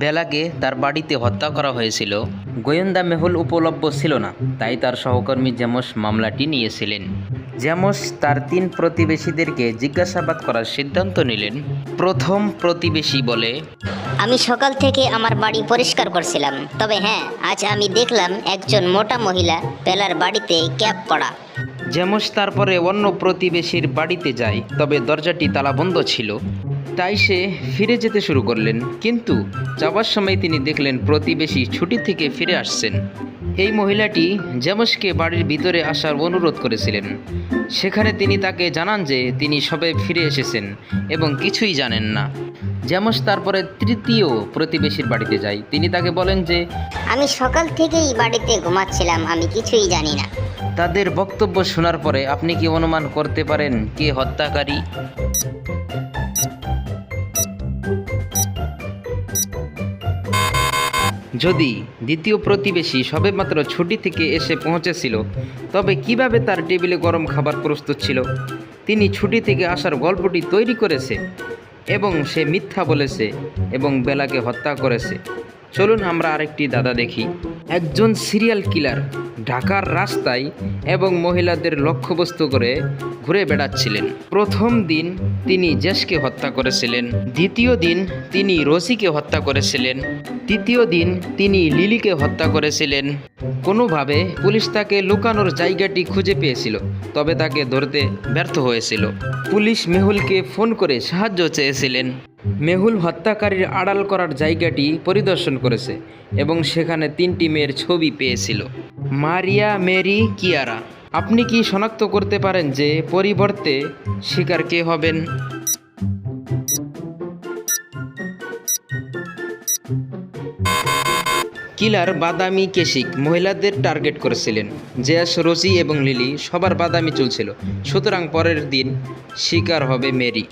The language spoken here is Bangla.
বেলাকে তার বাড়িতে হত্যা করা হয়েছিল। গোয়েন্দা মেহুল উপলব্ধ ছিল না তাই তার সহকর্মী জেমস মামলাটি নিয়েছিলেন। জেমস তার তিন প্রতিবেশীদেরকে জিজ্ঞাসাবাদ করার সিদ্ধান্ত নিলেন। প্রথম প্রতিবেশী বলে আমি সকাল থেকে আমার বাড়ি পরিষ্কার করছিলাম তবে হ্যাঁ আজ আমি দেখলাম একজন মোটা মহিলা বেলার বাড়িতে ক্যাপ পরা জেমস তারপরে অন্য প্রতিবেশীর বাড়িতে যায় তবে দরজাটি তালাবন্ধ ছিল। তাই সে ফিরে যেতে শুরু করলেন। কিন্তু যাবার সময় তিনি দেখলেন প্রতিবেশী ছুটি থেকে ফিরে আসছেন। এই মহিলাটি জেমসকে বাড়ির ভিতরে আসার অনুরোধ করেছিলেন। সেখানে তিনি তাকে জানান যে তিনি সবে ফিরে এসেছেন এবং কিছুই জানেন না। জেমস তারপরে তৃতীয় প্রতিবেশীর বাড়িতে যায়। তিনি তাকে বলেন যে আমি সকাল থেকেই বাড়িতে ঘুমাচ্ছিলাম আমি কিছুই জানি না। তাদের বক্তব্য শোনার পরে আপনি কি অনুমান করতে পারেন কে হত্যাকারী? যদি দ্বিতীয় প্রতিবেশী সবেমাত্র ছুটি থেকে এসে পৌঁছেছিল, তবে কীভাবে তার টেবিলে গরম খাবার প্রস্তুত ছিল? তিনি ছুটি থেকে আসার গল্পটি তৈরি করেছে এবং সে মিথ্যা বলেছে এবং বেলাকে হত্যা করেছে। চলুন আমরা আরেকটি দাদা দেখি। একজন সিরিয়াল কিলার ঢাকার রাস্তায় এবং মহিলাদের লক্ষ্যবস্তু করে ঘুরে বেড়াচ্ছিলেন। প্রথম দিন তিনি জেসকে হত্যা করেছিলেন। দ্বিতীয় দিন তিনি রসিকে হত্যা করেছিলেন। তৃতীয় দিন তিনি লিলিকে হত্যা করেছিলেন। কোনোভাবে পুলিশ তাকে লুকানোর জায়গাটি খুঁজে পেয়েছিল, তবে তাকে ধরতে ব্যর্থ হয়েছিল। পুলিশ মেহুলকে ফোন করে সাহায্য চেয়েছিলেন। মেহুল হত্যাকারীর আড়াল করার জায়গাটি পরিদর্শন করেছে এবং সেখানে তিনটি মেয়ের ছবি পেয়েছিল। মারিয়া মেরি কিয়ারা, আপনি কি শনাক্ত করতে পারেন যে পরিবর্তে শিকার কে হবেন? কিলার বাদামি কেশিক মহিলাদের টার্গেট করেছিলেন। জেয়াস রসি এবং লিলি সবার বাদামি চলছিল। সুতরাং পরের দিন শিকার হবে মেরি।